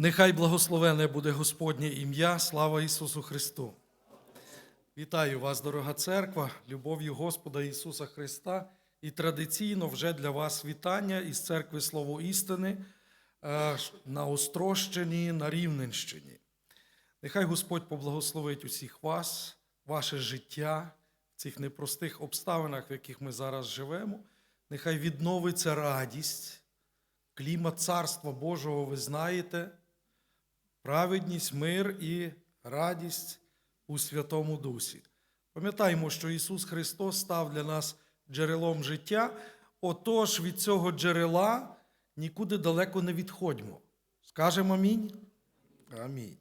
Нехай благословене буде Господнє ім'я, слава Ісусу Христу. Вітаю вас, дорога церква, любов'ю Господа Ісуса Христа. І традиційно вже для вас вітання із церкви Слово істини е, на Острощині, на Рівненщині. Нехай Господь поблагословить усіх вас, ваше життя в цих непростих обставинах, в яких ми зараз живемо. Нехай відновиться радість, клімат Царства Божого, ви знаєте, праведність, мир і радість у Святому Дусі. Пам'ятаємо, що Ісус Христос став для нас джерелом життя, отож від цього джерела нікуди далеко не відходьмо. Скажемо амінь? Амінь.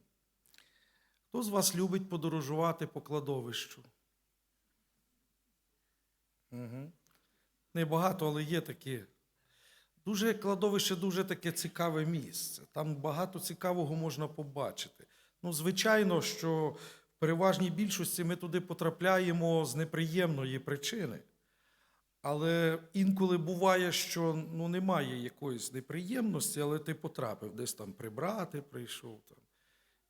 Хто з вас любить подорожувати по кладовищу? Угу. Небагато, але є такі. Дуже кладовище дуже таке цікаве місце. Там багато цікавого можна побачити. Ну, звичайно, що в переважній більшості ми туди потрапляємо з неприємної причини. Але інколи буває, що ну, немає якоїсь неприємності, але ти потрапив десь там прибрати, прийшов. Там.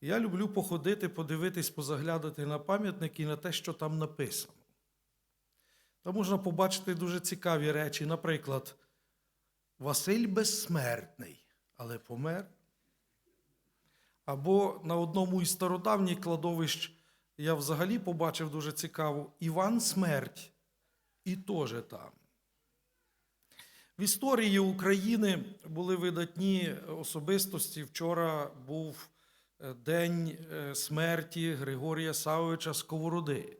Я люблю походити, подивитись, позаглядати на пам'ятники і на те, що там написано. Там можна побачити дуже цікаві речі. Наприклад, Василь безсмертний, але помер. Або на одному із стародавніх кладовищ я взагалі побачив дуже цікаво Іван Смерть і теж там. В історії України були видатні особистості. Вчора був е, день е, смерті Григорія Савовича Сковороди.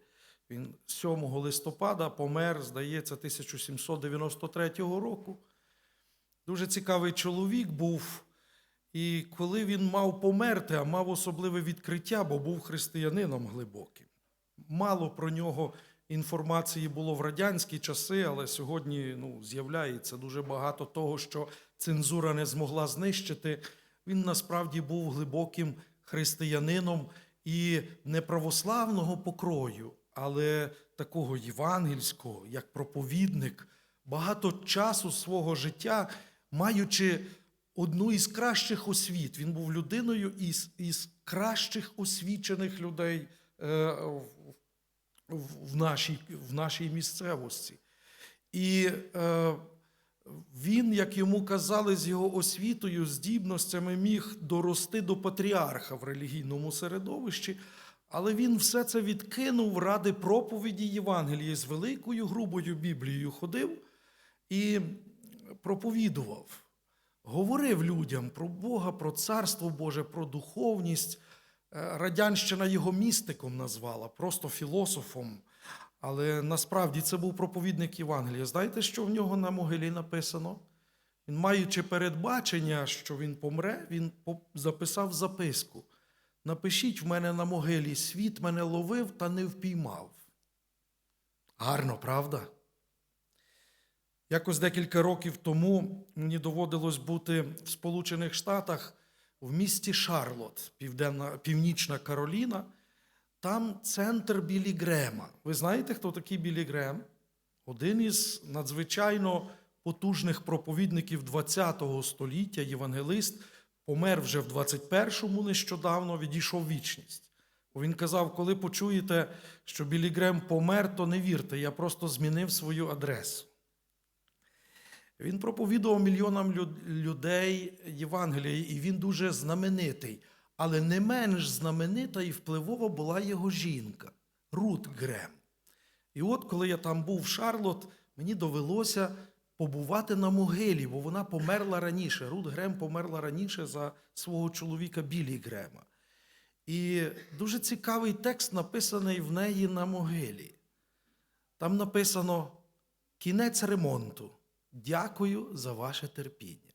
Він 7 листопада помер, здається, 1793 року. Дуже цікавий чоловік був. І коли він мав померти, а мав особливе відкриття, бо був християнином глибоким. Мало про нього інформації було в радянські часи, але сьогодні ну, з'являється дуже багато того, що цензура не змогла знищити. Він насправді був глибоким християнином і не православного покрою, але такого євангельського, як проповідник, багато часу свого життя, маючи одну із кращих освіт. Він був людиною із, із кращих освічених людей е, в, в, нашій, в нашій місцевості. І е, він, як йому казали, з його освітою, здібностями міг дорости до патріарха в релігійному середовищі, але він все це відкинув ради проповіді Євангелії з великою грубою Біблією ходив і проповідував говорив людям про Бога, про Царство Боже, про духовність. Е, Радянщина його містиком назвала, просто філософом. Але насправді це був проповідник Євангелія. Знаєте, що в нього на могилі написано? Він, маючи передбачення, що він помре, він записав записку: Напишіть в мене на могилі, світ мене ловив та не впіймав. Гарно, правда? Якось декілька років тому мені доводилось бути в Сполучених Штатах в місті Шарлот, Південна, Північна Кароліна. Там центр Білі Грема. Ви знаєте, хто такий Білі Грем? Один із надзвичайно потужних проповідників ХХ століття, євангелист, помер вже в 21-му нещодавно, відійшов вічність. Бо він казав, коли почуєте, що Білі Грем помер, то не вірте, я просто змінив свою адресу. Він проповідував мільйонам людей Євангелія, і він дуже знаменитий. Але не менш знаменита і впливова була його жінка Рут Грем. І от, коли я там був в Шарлот, мені довелося побувати на могилі, бо вона померла раніше. Рут Грем померла раніше за свого чоловіка Білі Грема. І дуже цікавий текст написаний в неї на могилі. Там написано кінець ремонту. Дякую за ваше терпіння.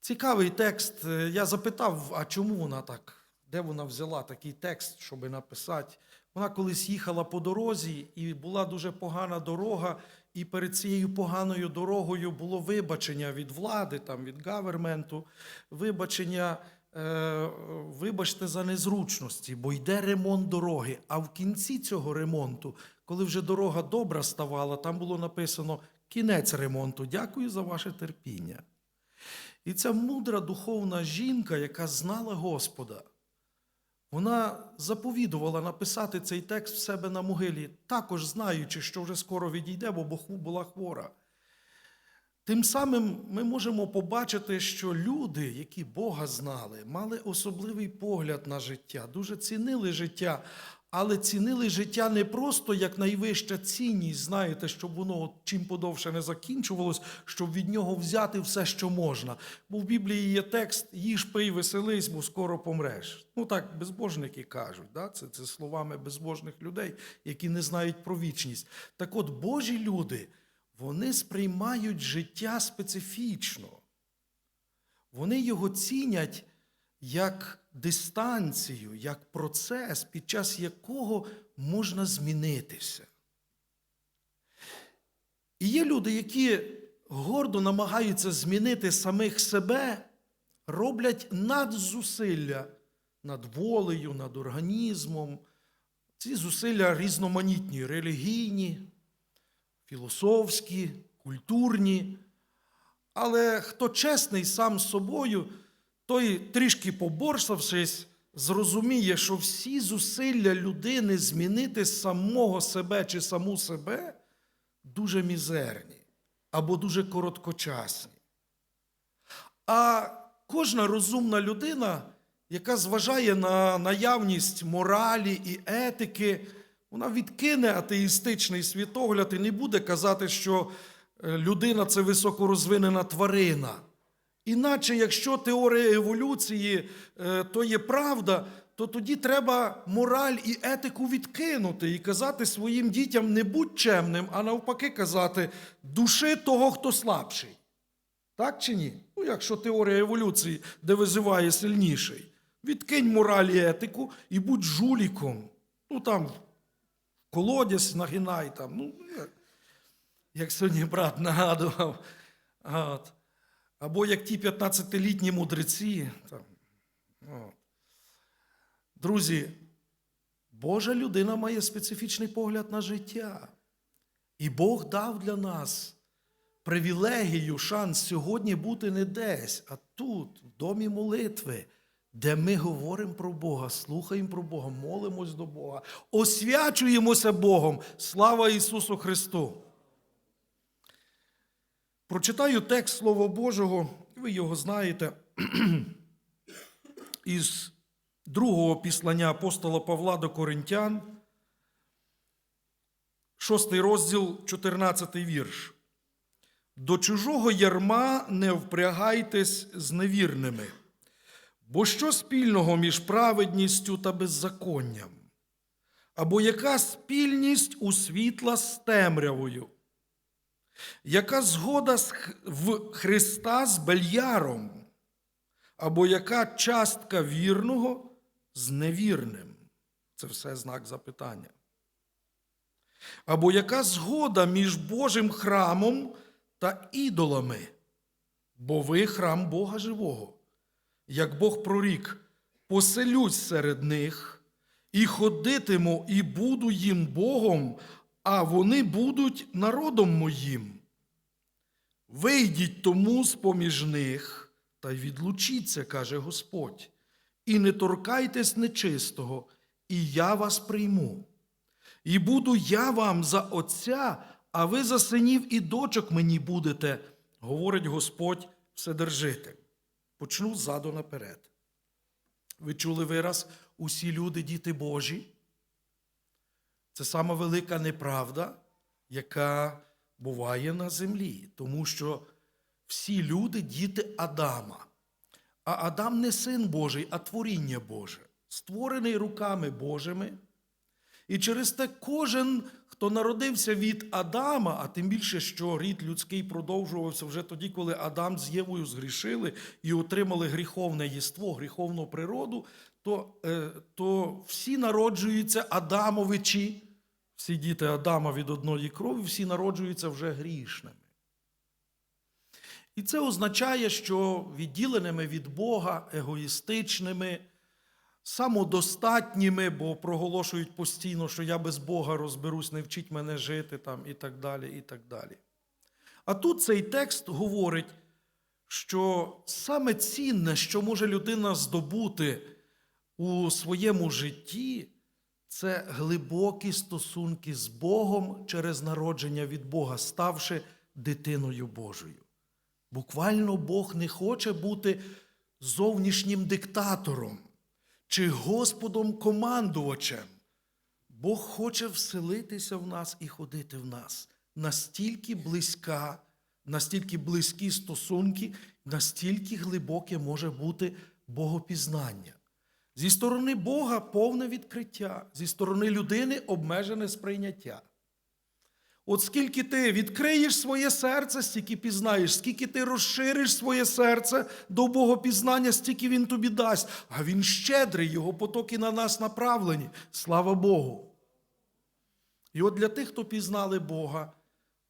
Цікавий текст. Я запитав, а чому вона так? Де вона взяла такий текст, щоб написати? Вона колись їхала по дорозі, і була дуже погана дорога, і перед цією поганою дорогою було вибачення від влади, там, від гаверменту, вибачення, е, вибачте за незручності, бо йде ремонт дороги. А в кінці цього ремонту коли вже дорога добра ставала, там було написано кінець ремонту. Дякую за ваше терпіння. І ця мудра духовна жінка, яка знала Господа, вона заповідувала написати цей текст в себе на могилі, також знаючи, що вже скоро відійде, бо Богу була хвора. Тим самим ми можемо побачити, що люди, які Бога знали, мали особливий погляд на життя, дуже цінили життя, але цінили життя не просто як найвища цінність, знаєте, щоб воно чим подовше не закінчувалось, щоб від нього взяти все, що можна. Бо в Біблії є текст їж, пий, веселись, бо скоро помреш. Ну так безбожники кажуть, да? це, це словами безбожних людей, які не знають про вічність. Так от Божі люди, вони сприймають життя специфічно. Вони його цінять як дистанцію, як процес, під час якого можна змінитися. І є люди, які гордо намагаються змінити самих себе, роблять надзусилля над волею, над організмом. Ці зусилля різноманітні, релігійні, філософські, культурні. Але хто чесний сам з собою, той трішки поборсавшись, зрозуміє, що всі зусилля людини змінити самого себе чи саму себе дуже мізерні або дуже короткочасні. А кожна розумна людина, яка зважає на наявність моралі і етики, вона відкине атеїстичний світогляд і не буде казати, що е, людина це високорозвинена тварина. Іначе, якщо теорія еволюції е, то є правда, то тоді треба мораль і етику відкинути і казати своїм дітям не будь чемним, а навпаки казати души того, хто слабший. Так чи ні? Ну, якщо теорія еволюції, де визиває сильніший, відкинь мораль і етику і будь жуліком. Ну там колодязь нагинай там. Ну, як, сьогодні брат нагадував. От. Або як ті 15-літні мудреці. Там. От. Друзі, Божа людина має специфічний погляд на життя. І Бог дав для нас привілегію, шанс сьогодні бути не десь, а тут, в домі молитви, де ми говоримо про Бога, слухаємо про Бога, молимось до Бога, освячуємося Богом. Слава Ісусу Христу! Прочитаю текст Слова Божого, ви його знаєте, із другого післання апостола Павла до Коринтян, шостий розділ, 14 вірш. До чужого ярма не впрягайтесь з невірними, бо що спільного між праведністю та беззаконням? Або яка спільність у світла з темрявою? Яка згода в Христа з Бельяром? Або яка частка вірного з невірним? Це все знак запитання. Або яка згода між Божим храмом та ідолами? Бо ви храм Бога живого. Як Бог прорік, поселюсь серед них і ходитиму, і буду їм Богом, а вони будуть народом моїм. Вийдіть тому з поміж них та й відлучіться, каже Господь, і не торкайтесь нечистого, і я вас прийму. І буду я вам за Отця, а ви за синів і дочок мені будете, говорить Господь Вседержитель. Почну ззаду наперед. Ви чули вираз усі люди, діти Божі? Це сама велика неправда, яка буває на землі, тому що всі люди діти Адама. А Адам не син Божий, а творіння Боже, створений руками Божими. І через те кожен, хто народився від Адама, а тим більше, що рід людський продовжувався вже тоді, коли Адам з Євою згрішили і отримали гріховне єство, гріховну природу, то, е, то всі народжуються Адамовичі, всі діти Адама від одної крові, всі народжуються вже грішними. І це означає, що відділеними від Бога, егоїстичними, самодостатніми, бо проголошують постійно, що я без Бога розберусь, не вчить мене жити там, і так далі. і так далі. А тут цей текст говорить, що саме цінне, що може людина здобути у своєму житті, це глибокі стосунки з Богом через народження від Бога, ставши дитиною Божою. Буквально Бог не хоче бути зовнішнім диктатором чи Господом командувачем. Бог хоче вселитися в нас і ходити в нас. Настільки близька, настільки близькі стосунки, настільки глибоке може бути богопізнання. Зі сторони Бога повне відкриття, зі сторони людини обмежене сприйняття. От скільки ти відкриєш своє серце, стільки пізнаєш, скільки ти розшириш своє серце до Богопізнання, стільки він тобі дасть. А він щедрий, його потоки на нас направлені. Слава Богу. І от для тих, хто пізнали Бога,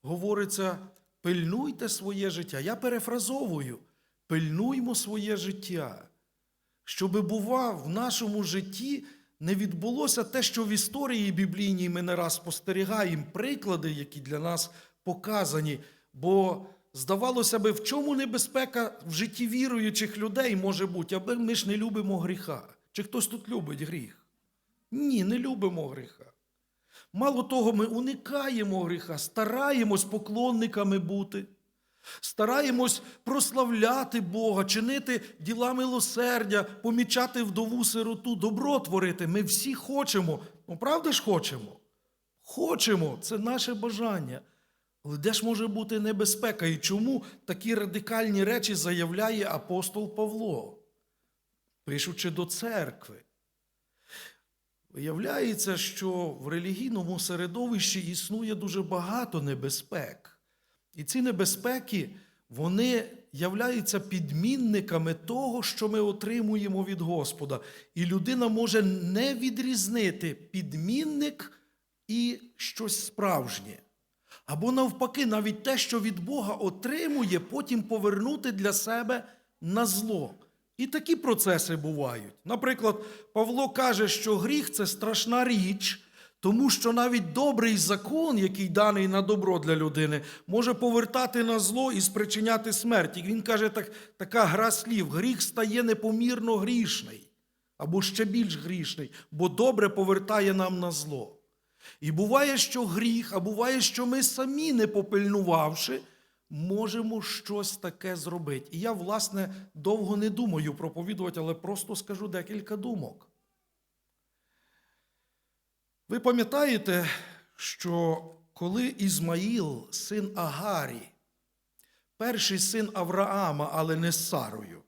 говориться: пильнуйте своє життя. Я перефразовую, пильнуймо своє життя, щоби, бува, в нашому житті не відбулося те, що в історії біблійній ми не раз спостерігаємо, приклади, які для нас показані. Бо здавалося би, в чому небезпека в житті віруючих людей може бути, аби ми ж не любимо гріха. Чи хтось тут любить гріх? Ні, не любимо гріха. Мало того, ми уникаємо гріха, стараємось поклонниками бути, стараємось прославляти Бога, чинити діла милосердя, помічати вдову сироту, добро творити. Ми всі хочемо. Ну, правда ж хочемо? Хочемо, це наше бажання. Але де ж може бути небезпека? І чому такі радикальні речі заявляє апостол Павло, пишучи до церкви? Виявляється, що в релігійному середовищі існує дуже багато небезпек. І ці небезпеки, вони являються підмінниками того, що ми отримуємо від Господа. І людина може не відрізнити підмінник і щось справжнє. Або навпаки, навіть те, що від Бога отримує, потім повернути для себе на зло. І такі процеси бувають. Наприклад, Павло каже, що гріх це страшна річ, тому що навіть добрий закон, який даний на добро для людини, може повертати на зло і спричиняти смерть. І він каже, так, така гра слів: гріх стає непомірно грішний або ще більш грішний, бо добре повертає нам на зло. І буває, що гріх, а буває, що ми самі, не попильнувавши, можемо щось таке зробити. І я, власне, довго не думаю проповідувати, але просто скажу декілька думок. Ви пам'ятаєте, що коли Ізмаїл, син Агарі, перший син Авраама, але не з Сарою,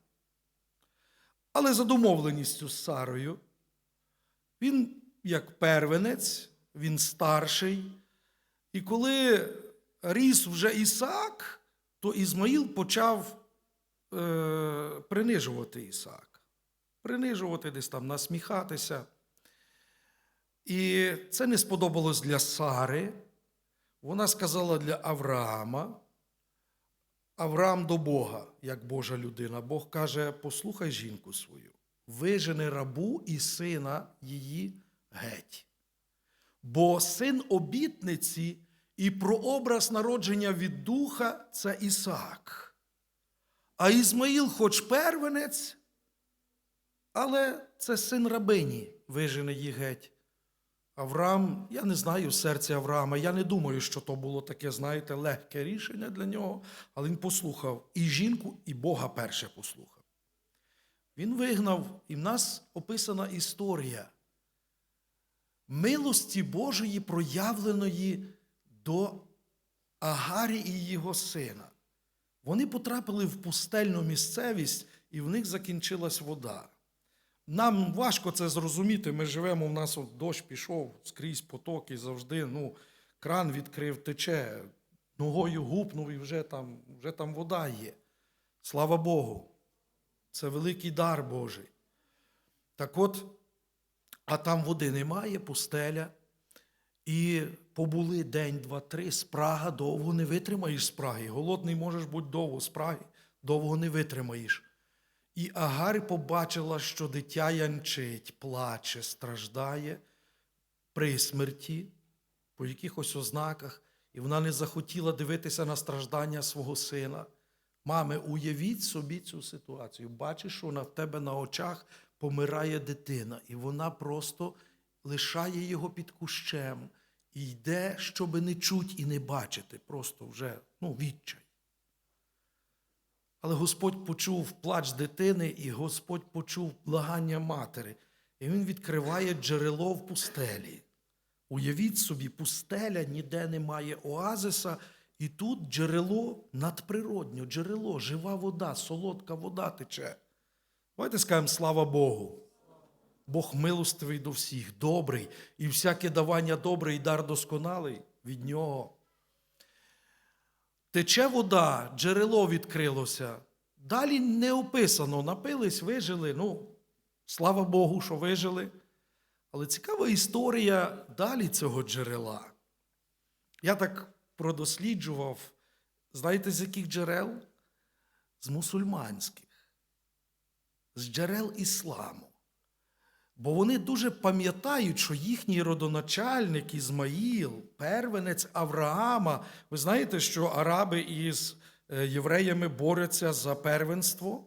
але за домовленістю з Сарою, він як первенець, він старший. І коли ріс вже Ісаак, то Ізмаїл почав е, принижувати Ісаак. Принижувати десь там, насміхатися. І це не сподобалось для Сари. Вона сказала для Авраама. Авраам до Бога, як Божа людина. Бог каже: послухай жінку свою, вижени рабу і сина її геть. Бо син обітниці і прообраз народження від духа це Ісаак. А Ізмаїл, хоч первенець, але це син рабині, вижене її геть. Авраам, я не знаю серця Авраама, я не думаю, що то було таке, знаєте, легке рішення для нього, але він послухав і жінку, і Бога перше послухав. Він вигнав, і в нас описана історія милості Божої, проявленої до Агарі і його сина. Вони потрапили в пустельну місцевість, і в них закінчилась вода. Нам важко це зрозуміти. Ми живемо, у нас от дощ пішов скрізь потоки завжди. ну, Кран відкрив, тече, ногою гупнув і вже там, вже там вода є. Слава Богу. Це великий дар Божий. Так от, а там води немає, пустеля. І побули день, два, три, спрага довго не витримаєш спраги. Голодний можеш бути довго, спраги довго не витримаєш. І Агарь побачила, що дитя янчить, плаче, страждає при смерті, по якихось ознаках, і вона не захотіла дивитися на страждання свого сина. Мами, уявіть собі цю ситуацію. Бачиш, що на в тебе на очах помирає дитина, і вона просто лишає його під кущем і йде, щоби не чуть і не бачити. Просто вже ну, відчай. Але Господь почув плач дитини, і Господь почув благання матері. І він відкриває джерело в пустелі. Уявіть собі, пустеля ніде немає оазиса, і тут джерело надприроднє, джерело, жива вода, солодка вода тече. Давайте скажемо слава Богу. Бог милостивий до всіх, добрий, і всяке давання добре і дар досконалий від нього. Тече вода, джерело відкрилося. Далі не описано, напились, вижили. Ну, слава Богу, що вижили. Але цікава історія далі цього джерела. Я так продосліджував, знаєте, з яких джерел? З мусульманських, з джерел ісламу. Бо вони дуже пам'ятають, що їхній родоначальник Ізмаїл, первенець Авраама, ви знаєте, що араби із е, євреями борються за первенство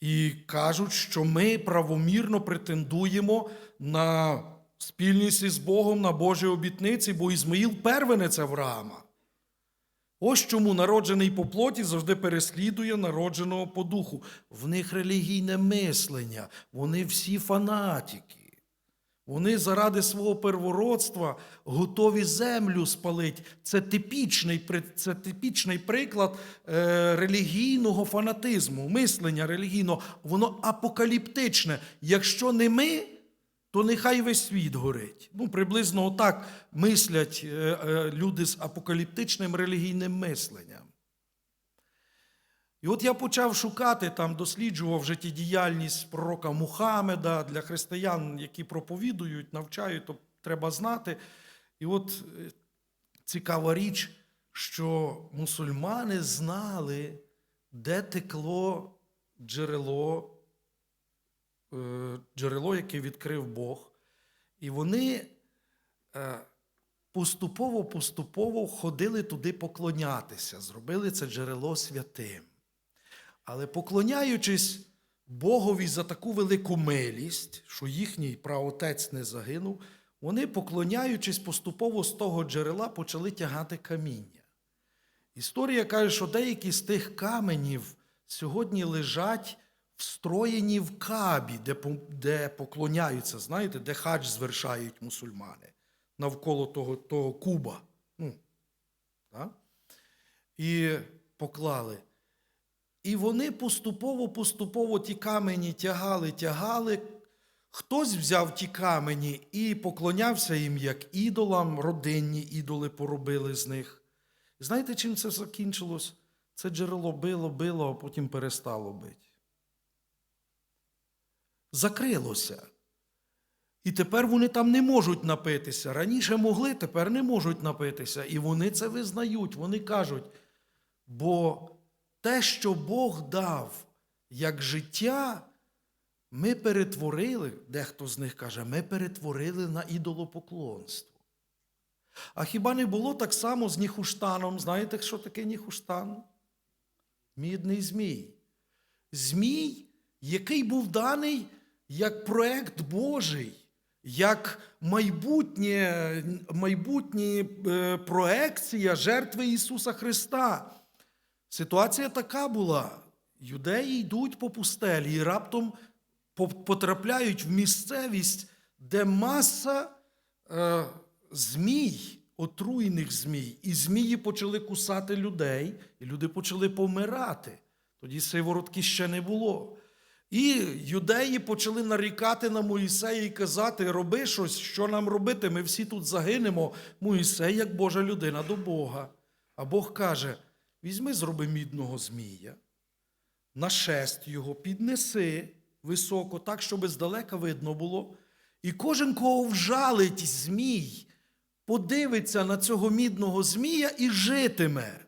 і кажуть, що ми правомірно претендуємо на спільність із Богом, на Божі обітниці, бо Ізмаїл первенець Авраама. Ось чому народжений по плоті завжди переслідує народженого по духу. В них релігійне мислення, вони всі фанатики. Вони заради свого первородства готові землю спалити. Це типічний, це типічний приклад е, релігійного фанатизму, мислення релігійного. Воно апокаліптичне. Якщо не ми, то нехай весь світ горить. Ну, приблизно отак мислять е, е, люди з апокаліптичним релігійним мисленням. І от я почав шукати, там досліджував життєдіяльність пророка Мухаммеда для християн, які проповідують, навчають, то треба знати. І от е, цікава річ, що мусульмани знали, де текло джерело джерело, яке відкрив Бог, і вони е, поступово-поступово ходили туди поклонятися, зробили це джерело святим. Але поклоняючись Богові за таку велику милість, що їхній праотець не загинув, вони, поклоняючись поступово з того джерела, почали тягати каміння. Історія каже, що деякі з тих каменів сьогодні лежать встроєні в кабі, де, де поклоняються, знаєте, де хадж звершають мусульмани навколо того, того куба. Ну, так? І поклали. І вони поступово-поступово ті камені тягали, тягали. Хтось взяв ті камені і поклонявся їм як ідолам, родинні ідоли поробили з них. Знаєте, чим це закінчилось? Це джерело било, било, а потім перестало бити. Закрилося. І тепер вони там не можуть напитися. Раніше могли, тепер не можуть напитися. І вони це визнають. Вони кажуть, бо те, що Бог дав як життя, ми перетворили, дехто з них каже, ми перетворили на ідолопоклонство. А хіба не було так само з Ніхуштаном? Знаєте, що таке Ніхуштан? Мідний змій. Змій, який був даний як проект Божий, як майбутнє, майбутнє е, проекція жертви Ісуса Христа. Ситуація така була. Юдеї йдуть по пустелі і раптом потрапляють в місцевість, де маса е, змій, отруєних змій, і змії почали кусати людей, і люди почали помирати. Тоді сиворотки ще не було. І юдеї почали нарікати на Моїсея і казати: роби щось, що нам робити, ми всі тут загинемо. Моїсей, як Божа людина, до Бога. А Бог каже: візьми, зроби мідного змія, на шест його піднеси високо, так, щоб здалека видно було. І кожен, кого вжалить змій, подивиться на цього мідного змія і житиме.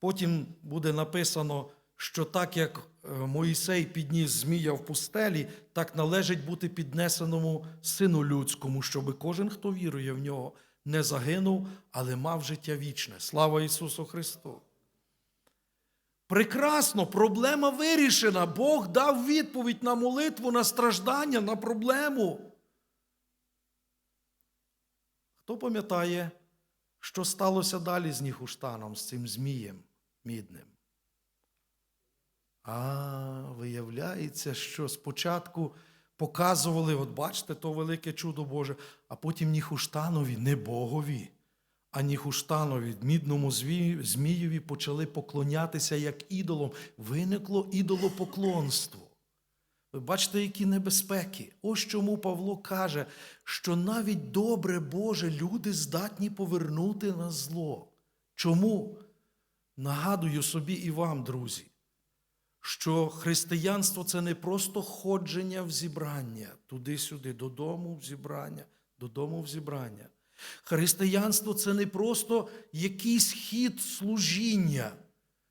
Потім буде написано, що так як Моїсей підніс змія в пустелі, так належить бути піднесеному сину людському, щоб кожен, хто вірує в нього, не загинув, але мав життя вічне. Слава Ісусу Христу! Прекрасно, проблема вирішена. Бог дав відповідь на молитву, на страждання, на проблему. Хто пам'ятає, що сталося далі з Ніхуштаном, з цим змієм мідним? А, виявляється, що спочатку показували, от бачите, то велике чудо Боже, а потім Ніхуштанові, не Богові, а Ніхуштанові, мідному змієві почали поклонятися як ідолом. Виникло ідолопоклонство. Ви бачите, які небезпеки. Ось чому Павло каже, що навіть добре Боже люди здатні повернути на зло. Чому? Нагадую собі і вам, друзі, що християнство це не просто ходження в зібрання, туди-сюди, додому в зібрання, додому в зібрання. Християнство це не просто якийсь хід служіння,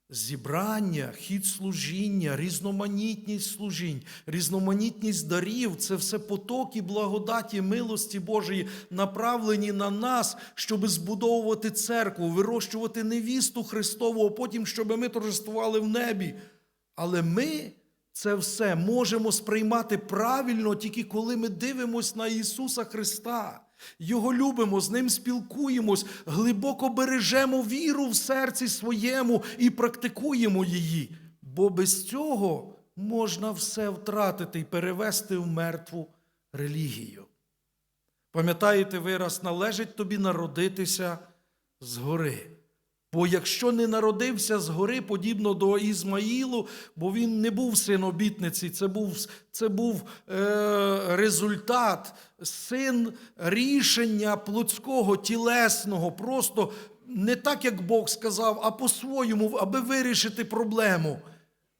зібрання, хід служіння, різноманітність служінь, різноманітність дарів це все потоки благодаті, милості Божої, направлені на нас, щоб збудовувати церкву, вирощувати невісту Христову, а потім, щоб ми торжествували в небі. Але ми це все можемо сприймати правильно тільки коли ми дивимося на Ісуса Христа. Його любимо, з Ним спілкуємось, глибоко бережемо віру в серці своєму і практикуємо її. Бо без цього можна все втратити і перевести в мертву релігію. Пам'ятаєте вираз, належить тобі народитися згори. Бо якщо не народився згори, подібно до Ізмаїлу, бо він не був син обітниці, це був, це був е, результат, син рішення плотського, тілесного, просто не так, як Бог сказав, а по-своєму, аби вирішити проблему.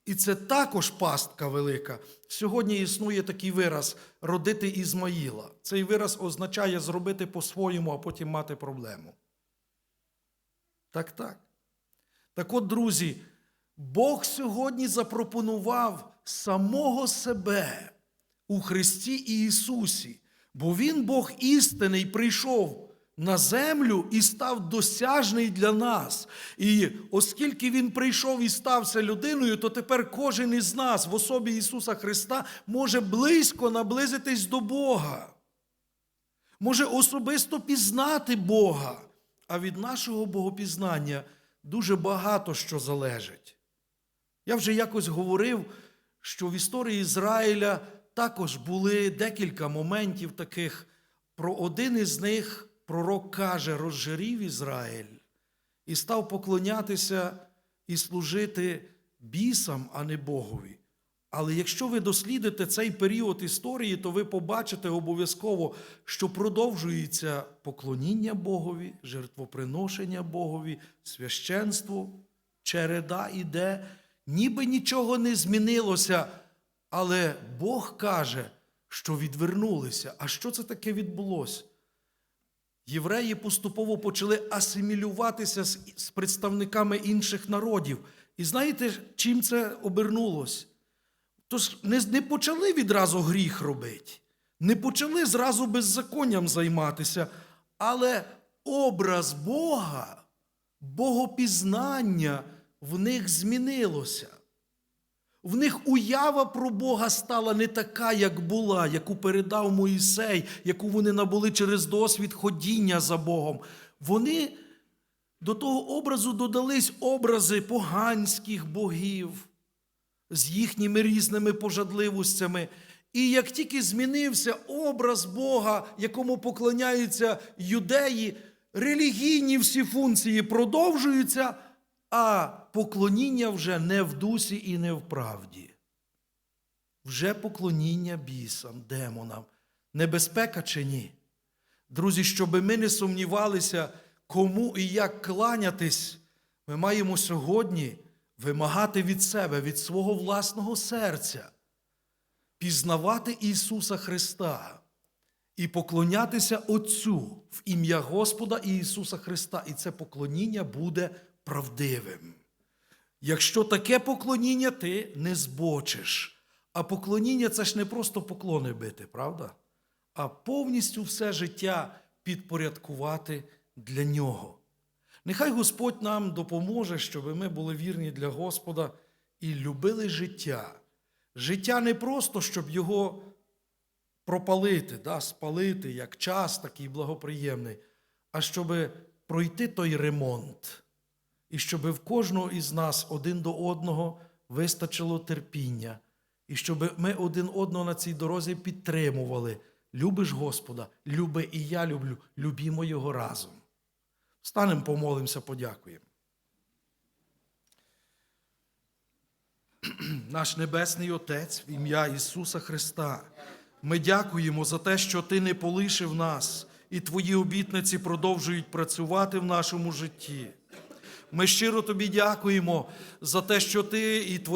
І це також пастка велика. Сьогодні існує такий вираз родити Ізмаїла. Цей вираз означає зробити по-своєму, а потім мати проблему. Так, так. Так от, друзі, Бог сьогодні запропонував самого себе у Христі Ісусі, бо Він, Бог істинний, прийшов на землю і став досяжний для нас. І оскільки Він прийшов і стався людиною, то тепер кожен із нас в особі Ісуса Христа може близько наблизитись до Бога, може особисто пізнати Бога. А від нашого богопізнання дуже багато що залежить. Я вже якось говорив, що в історії Ізраїля також були декілька моментів таких. Про один із них пророк каже: розжирів Ізраїль і став поклонятися і служити бісам, а не Богові. Але якщо ви дослідите цей період історії, то ви побачите обов'язково, що продовжується поклоніння Богові, жертвоприношення Богові, священство, череда іде, ніби нічого не змінилося. Але Бог каже, що відвернулися. А що це таке відбулося? Євреї поступово почали асимілюватися з представниками інших народів. І знаєте, чим це обернулось? Тож не, не почали відразу гріх робити, не почали зразу беззаконням займатися, але образ Бога, богопізнання в них змінилося. В них уява про Бога стала не така, як була, яку передав Моїсей, яку вони набули через досвід ходіння за Богом. Вони до того образу додались образи поганських богів з їхніми різними пожадливостями. І як тільки змінився образ Бога, якому поклоняються юдеї, релігійні всі функції продовжуються, а поклоніння вже не в дусі і не в правді. Вже поклоніння бісам, демонам. Небезпека чи ні? Друзі, щоб ми не сумнівалися, кому і як кланятись, ми маємо сьогодні вимагати від себе, від свого власного серця, пізнавати Ісуса Христа і поклонятися Отцю в ім'я Господа Ісуса Христа. І це поклоніння буде правдивим. Якщо таке поклоніння, ти не збочиш. А поклоніння це ж не просто поклони бити, правда? А повністю все життя підпорядкувати для нього. Нехай Господь нам допоможе, щоб ми були вірні для Господа і любили життя. Життя не просто, щоб його пропалити, да, спалити як час такий благоприємний, а щоб пройти той ремонт. І щоб в кожного із нас один до одного вистачило терпіння, і щоб ми один одного на цій дорозі підтримували. Любиш Господа, люби і я люблю, любімо Його разом. Станемо, помолимося, подякуємо. Наш Небесний Отець, в ім'я Ісуса Христа, ми дякуємо за те, що Ти не полишив нас, і Твої обітниці продовжують працювати в нашому житті. Ми щиро тобі дякуємо за те, що ти і твої.